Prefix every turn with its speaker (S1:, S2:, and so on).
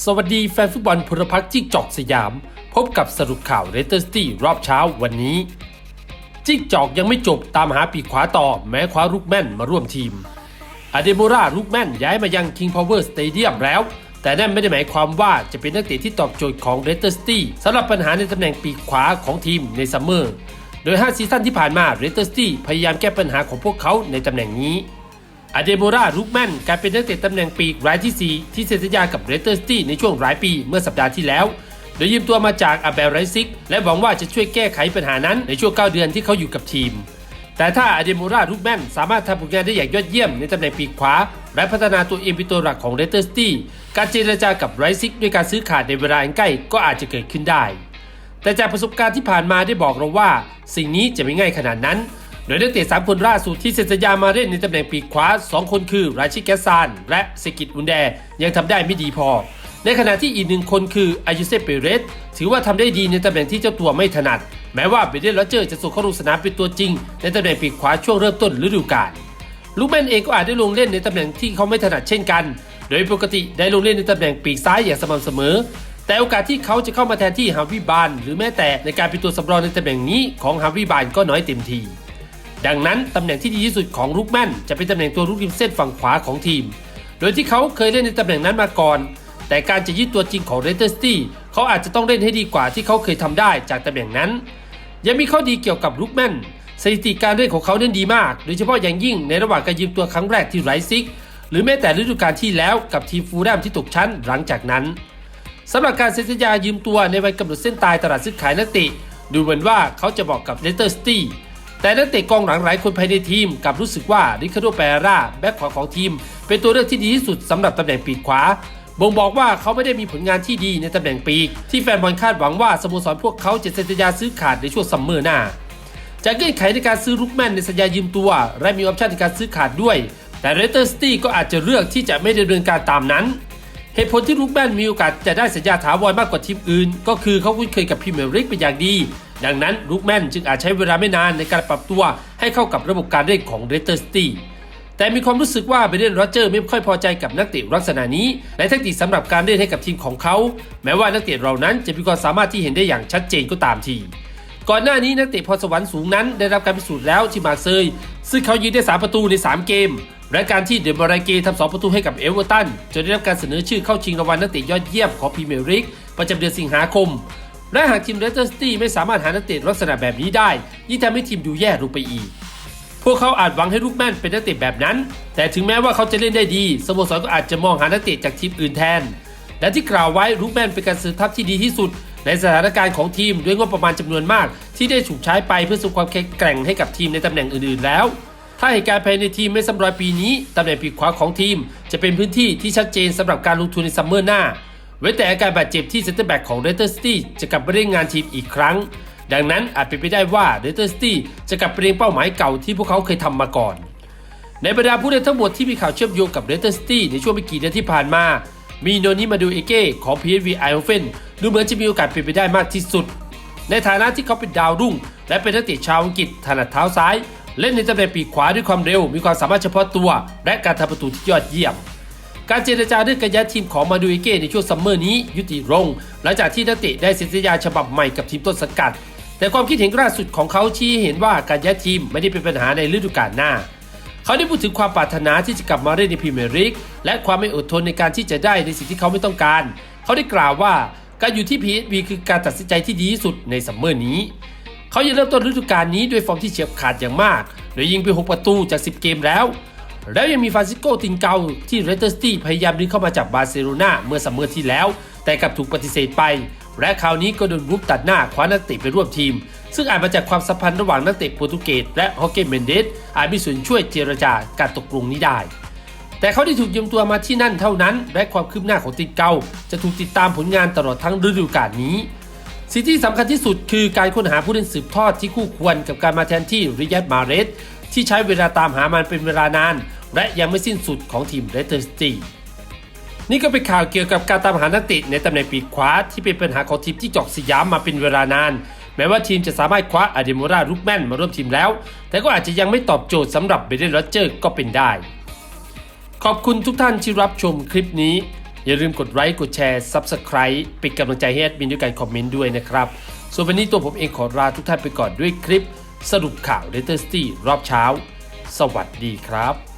S1: สวัสดีแฟนฟุตบอลพลพักจิ้งจอกสยาม พบกับสรุปข่าวเรเตอร์สตี้รอบเช้าวันนี้ จิ้งจอกยังไม่จบตามหาปีกขวาต่อแม้คว้าลูกแม่นมาร่วมทีมอเดโมราลูกแม่นย้ายมายัง King Power Stadium แล้ว แต่นั่นไม่ได้หมายความว่าจะเป็นนักเตะที่ตอบโจทย์ของเรเตอร์สตี้สำหรับปัญหาในตำแหน่งปีกขวาของทีมในซัมเมอร์โดย 5 ซีซั่นที่ผ่านมาเรเตอร์สตี้พยายามแก้ปัญหาของพวกเขาในตำแหน่งนี้ อเดโมราลูกแมนกลายเป็นนักเตะตำแหน่งปีกรายที่ 4 ที่เซ็นสัญญากับเรเตอร์สตี้ในช่วงหลายปีเมื่อสัปดาห์ที่แล้ว โดยยืมตัวมาจากอาเบลไรซิก และหวังว่าจะช่วยแก้ไขปัญหานั้นในช่วง 9 เดือนที่เขาอยู่กับทีม แต่ถ้าอเดโมราลูกแมนสามารถทำผลงานได้อย่างยอดเยี่ยมในตำแหน่งปีกขวา และพัฒนาตัวเองเป็นตัวหลักของเรเตอร์สตี้การเจรจากับไรซิกด้วยการซื้อขาดในเวลาอันใกล้ก็อาจจะเกิดขึ้นได้ แต่จากประสบการณ์ที่ผ่านมาได้บอกเราว่า สิ่งนี้จะไม่ง่ายขนาดนั้น โดยนักเตะสามคนล่าสุดที่เซ็นสัญญามาเล่นในตำแหน่งปีกขวา 2 คนคือราชิแกซาน และเซกิตอุนแดยังทำได้ไม่ดีพอ ในขณะที่อีกหนึ่งคนคืออายุเซเปเรสถือว่าทำได้ดีในตำแหน่งที่เจ้าตัวไม่ถนัด แม้ว่าเบเดนโรเจอร์จะส่งเข้าลงสนามเป็นตัวจริง ในตำแหน่งปีกขวาช่วงเริ่มต้นฤดูกาลลูกแมนเองก็อาจได้ลงเล่นในตำแหน่งที่เขาไม่ถนัดเช่นกัน โดยปกติได้ลงเล่นในตำแหน่งปีกซ้ายอย่างสม่ำเสมอ แต่โอกาสที่เขาจะเข้ามาแทนที่ฮาวิบานหรือแม้แต่ในการเป็นตัวสำรองในตำแหน่งนี้ของฮาวิบานก็น้อยเต็มที ดังนั้นตำแหน่งที่ดีที่สุดของลูกแมนจะเป็นตำแหน่งตัวลูกริมเส้นฝั่งขวาของทีม โดยที่เขาเคยเล่นในตำแหน่งนั้นมาก่อน แต่การจะยึดตัวจริงของเรเตอร์สตี้เขาอาจจะต้องเล่นให้ดีกว่าที่เขาเคยทำได้จากตำแหน่งนั้น ยังมีข้อดีเกี่ยวกับลูกแมนสถิติการเล่นของเขาเล่นดีมาก โดยเฉพาะอย่างยิ่งในระหว่างการยืมตัวครั้งแรกที่ไรซิก หรือแม้แต่ฤดูกาลที่แล้วกับทีมฟูลแลมที่ตกชั้นหลังจากนั้นสำหรับการเซ็นสัญญายืมตัวในวันกำหนดเส้นตายตลาดซื้อขายนักเตะดูเหมือนว่าเขาจะบอกกับเลสเตอร์สตี้ แต่นักเตะกองหลังหลายคนภายในทีมกลับรู้สึกว่าริคาร์โดเปร่าแบ็คขวาของทีม เป็นตัวเลือกที่ดีที่สุดสำหรับตำแหน่งปีกขวาบ่งบอกว่าเขาไม่ได้มีผลงานที่ดีในตำแหน่งปีก ที่แฟนบอลคาดหวังว่าสโมสรพวกเขาจะเซ็นสัญญาซื้อขาดในช่วงซัมเมอร์หน้า จากเงื่อนไขในการซื้อลูกแมนในสัญญายืมตัว และมีออปชั่นในการซื้อขาดด้วย แต่เรเตอร์สตี้ก็อาจจะเลือกที่จะไม่ดำเนินการตามนั้น เหตุผลที่ลูกแมนมีโอกาสจะได้สัญญาถาวรมากกว่าทีมอื่น ก็คือเขาคุ้นเคยกับพรีเมียร์ลีกเป็นอย่างดี ดังนั้นลูกแมนจึงอาจใช้เวลาไม่นานในการปรับตัวให้เข้ากับระบบการเล่นของเรเตอร์สตี้แต่มีความรู้สึกว่าเบรเดนโรเจอร์ไม่ค่อยพอใจกับนักเตะลักษณะนี้ และแทคติกสำหรับการเล่นให้กับทีมของเขา แม้ว่านักเตะเหล่านั้นจะมีความสามารถที่เห็นได้อย่างชัดเจนก็ตามทีก่อนหน้านี้นักเตะพรสวรรค์สูงนั้นได้รับการพิสูจน์แล้วที่มาเซยซึ่งเขายิงได้ 3 ประตูใน 3 เกม และการที่เดมบรายเกทำ2ประตูให้กับเอเวอร์ตันจนได้รับการเสนอชื่อเข้าชิงรางวัลนักเตะยอดเยี่ยมของพรีเมียร์ลีกประจำเดือนสิงหาคม และหากทีมเรสเตอร์สตี้ไม่สามารถหานักเตะลักษณะแบบนี้ได้ ยิ่งทำให้ทีมดูแย่ลงไปอีก พวกเขาอาจหวังให้ลูกแม่นเป็นนักเตะแบบนั้น แต่ถึงแม้ว่าเขาจะเล่นได้ดีสโมสรก็อาจจะมองหานักเตะจากทีมอื่นแทน และที่กล่าวไว้ลูกแม่นเป็นการซื้อทัพที่ดีที่สุด ในสถานการณ์ของทีมด้วยงบประมาณจำนวนมาก ที่ได้ถูกใช้ไปเพื่อสร้างความแข็งแกร่งให้กับทีมในตำแหน่งอื่นๆแล้ว ถ้าเหตุการณ์ภายในทีมไม่สำรอยปีนี้ตำแหน่งปีกขวาของทีม จะเป็นพื้นที่ที่ชัดเจนสำหรับการลงทุนในซัมเมอร์หน้า เว้นแต่อาการบาดเจ็บที่เซนเตอร์แบ็กของเรเตอร์สตี้จะกลับมาเล่นงานทีมอีกครั้ง ดังนั้นอาจเป็นไปได้ว่าเรเตอร์สตี้จะกลับไปเรียงเป้าหมายเก่าที่พวกเขาเคยทำมาก่อน ในบรรดาผู้เล่นทั้งหมดที่มีข่าวเชื่อมโยงกับเรเตอร์สตี้ในช่วงไม่กี่เดือนที่ผ่านมา มีโนนิมาดูเอเก้ของ PSV e i n d h o v e n ดูเหมือนจะมีโอกาสเป็นไปได้มากที่สุด ในฐานะที่เขาเป็นดาวรุ่ง และเป็นนักเตะชาวอังกฤษถนัดเท้าซ้าย เล่นในตำแหน่งปีกขวาด้วยความเร็ว มีความสามารถเฉพาะตัว และการทำประตูที่ยอดเยี่ยม การเจรจาเรื่องการย้ายทีมของมาดูเอเก้ในช่วงซัมเมอร์นี้ยุติลง หลังจากที่นักเตะได้เซ็นสัญญาฉบับใหม่กับทีมต้นสังกัด แต่ความคิดเห็นล่าสุดของเขาชี้เห็นว่าการย้ายทีมไม่ได้เป็นปัญหาในฤดูกาลหน้า เขาได้พูดถึงความปรารถนาที่จะกลับมาเล่นในพรีเมียร์ลีกและความไม่อดทนในการที่จะได้ในสิ่งที่เขาไม่ต้องการ เขาได้กล่าวว่าการอยู่ที่ PSV คือการตัดสินใจที่ดีที่สุดในซัมเมอร์นี้ เขายังเริ่มต้นฤดูกาลนี้ด้วยฟอร์มที่เฉียบขาดอย่างมาก โดยยิงไป 6 ประตูจาก 10 เกมแล้ว แล้วยังมีฟานซิโกตินเกาที่เรเตอร์สตี้พยายามดึงเข้ามาจากบาร์เซโลนาเมื่อซัมเมอร์ที่แล้ว แต่กลับถูกปฏิเสธไป และคราวนี้ก็โดนบุกตัดหน้าคว้านักเตะไปร่วมทีม ซึ่งอาจมาจากความสัมพันธ์ระหว่างนักเตะโปรตุเกสและฮอกเกเมนเดสอาจมีส่วนช่วยเจรจาการตกลงนี้ได้แต่เขาได้ถูกยืมตัวมาที่นั่นเท่านั้น และความคืบหน้าของตินเกาจะถูกติดตามผลงานตลอดทั้งฤดูกาลนี้ สิ่งที่สำคัญที่สุดคือการค้นหาผู้เล่นสืบทอดที่คู่ควรกับการมาแทนที่ริยัตมาเรสที่ใช้เวลาตามหามันเป็นเวลานาน และยังไม่สิ้นสุดของทีมเรเตอร์สตีนี่ก็เป็นข่าวเกี่ยวกับการตามหานักเตะในตำแหน่งปีกขวาที่เป็นปัญหาของทีมที่จอกสยามมาเป็นเวลานาน แม้ว่าทีมจะสามารถคว้าอเดโมราลูกแมนมาร่วมทีมแล้ว แต่ก็อาจจะยังไม่ตอบโจทย์สำหรับเบเดนโรเจอร์ก็เป็นได้ ขอบคุณทุกท่านที่รับชมคลิปนี้ อย่าลืมกดไลค์กดแชร์ Subscribe เป็นกำลังใจให้แอดมินด้วยการคอมเมนต์ด้วยนะครับ ส่วนวันนี้ตัวผมเองขอลาทุกท่านไปก่อนด้วยคลิป สรุปข่าว l a t e r City รอบเช้า สวัสดีครับ